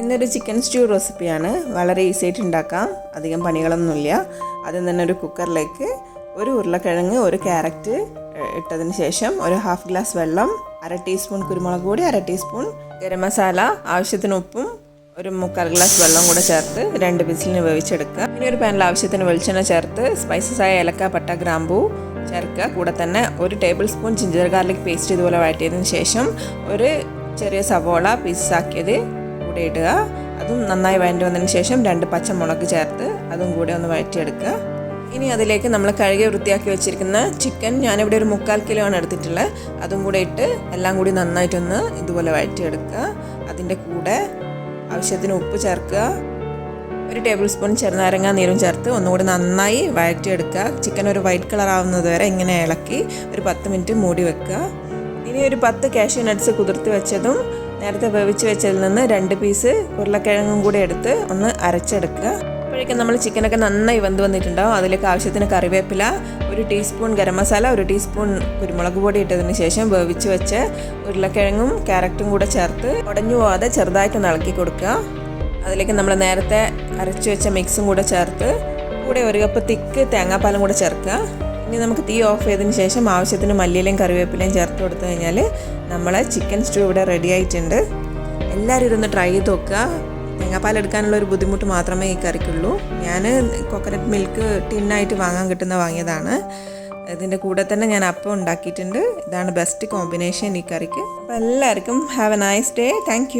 ഇന്നൊരു chicken stew റെസിപ്പിയാണ് വളരെ ഈസി ആയിട്ട് ഉണ്ടാക്കാം. അധികം പണികളൊന്നുമില്ല. ആദ്യം തന്നെ ഒരു കുക്കറിലേക്ക് ഒരു ഉരുളക്കിഴങ്ങ് ഒരു ക്യാരറ്റ് ഇട്ടതിന് ശേഷം ഒരു ഹാഫ് ഗ്ലാസ് വെള്ളം അര ടീസ്പൂൺ കുരുമുളക് പൊടി അര ടീസ്പൂൺ ഗരം മസാല ആവശ്യത്തിന് ഉപ്പും ഒരു മുക്കാൽ ഗ്ലാസ് വെള്ളം കൂടെ ചേർത്ത് രണ്ട് വിസിലിന് വേവിച്ചെടുക്കുക. ഇനി ഒരു പാനിൽ ആവശ്യത്തിന് വെളിച്ചെണ്ണ ചേർത്ത് സ്പൈസസ് ആയ ഏലക്ക പട്ട ഗ്രാമ്പൂ ചേർക്കുക. കൂടെ തന്നെ ഒരു table spoon ginger garlic paste ഇതുപോലെ വഴറ്റിയതിന് ശേഷം ഒരു ചെറിയ സവോള പീസസ് ആക്കിയത് കൂടെ ഇടുക. അതും നന്നായി വഴറ്റി വന്നതിന് ശേഷം രണ്ട് പച്ചമുളക് ചേർത്ത് അതും കൂടെ ഒന്ന് വഴറ്റിയെടുക്കുക. ഇനി അതിലേക്ക് നമ്മൾ കഴുകി വൃത്തിയാക്കി വെച്ചിരിക്കുന്ന ചിക്കൻ ഞാനിവിടെ ഒരു മുക്കാൽ കിലോ ആണ് എടുത്തിട്ടുള്ളത്. അതും കൂടെ ഇട്ട് എല്ലാം കൂടി നന്നായിട്ടൊന്ന് ഇതുപോലെ വഴറ്റിയെടുക്കുക. അതിന്റെ കൂടെ ആവശ്യത്തിന് ഉപ്പ് ചേർക്കുക. ഒരു ടേബിൾ സ്പൂൺ ചെറുനാരങ്ങ നീരും ചേർത്ത് ഒന്നുകൂടി നന്നായി വഴറ്റിയെടുക്കുക. ചിക്കൻ ഒരു വൈറ്റ് കളർ ആവുന്നത് വരെ ഇങ്ങനെ ഇളക്കി ഒരു പത്ത് മിനിറ്റ് മൂടി വെക്കുക. ഇനി ഒരു പത്ത് കാഷ്യൂ നട്ട്സ് കുതിർത്ത് വെച്ചതും നേരത്തെ വേവിച്ച് വെച്ചതിൽ നിന്ന് രണ്ട് പീസ് ഉരുളക്കിഴങ്ങും കൂടി എടുത്ത് ഒന്ന് അരച്ചെടുക്കുക. അപ്പോഴേക്കും നമ്മൾ ചിക്കനൊക്കെ നന്നായി വെന്ത് വന്നിട്ടുണ്ടാവും. അതിലേക്ക് ആവശ്യത്തിന് കറിവേപ്പില ഒരു ടീസ്പൂൺ ഗരം മസാല ഒരു ടീസ്പൂൺ കുരുമുളക് പൊടി ഇട്ടതിന് ശേഷം വേവിച്ച് വെച്ച് ഉരുളക്കിഴങ്ങും ക്യാരറ്റും കൂടെ ചേർത്ത് ഉടഞ്ഞു പോവാതെ ചെറുതായിട്ട് ഇളക്കി കൊടുക്കുക. അതിലേക്ക് നമ്മൾ നേരത്തെ അരച്ചു വെച്ച മിക്സും കൂടെ ചേർത്ത് കൂടെ ഒരു കപ്പ് തിക്ക് തേങ്ങാപ്പാലും കൂടെ ചേർക്കുക. ഇനി നമുക്ക് തീ ഓഫ് ചെയ്തതിന് ശേഷം ആവശ്യത്തിന് മല്ലിയിലയും കറിവേപ്പിലയും ചേർത്ത് കൊടുത്തു കഴിഞ്ഞാൽ നമ്മളെ ചിക്കൻ സ്റ്റൂ ഇവിടെ റെഡി ആയിട്ടുണ്ട്. എല്ലാവരും ഇതൊന്ന് ട്രൈ ചെയ്ത് നോക്കുക. തേങ്ങാപ്പാൽ എടുക്കാനുള്ള ഒരു ബുദ്ധിമുട്ട് മാത്രമേ ഈ കറിക്കുള്ളൂ. ഞാൻ കോക്കനട്ട് മിൽക്ക് ടിന്നായിട്ട് വാങ്ങാൻ കിട്ടുന്ന വാങ്ങിയതാണ്. ഇതിന്റെ കൂടെ തന്നെ ഞാൻ അപ്പം ഉണ്ടാക്കിയിട്ടുണ്ട്. ഇതാണ് ബെസ്റ്റ് കോമ്പിനേഷൻ ഈ കറിക്ക്. അപ്പോൾ എല്ലാവർക്കും have a nice day thank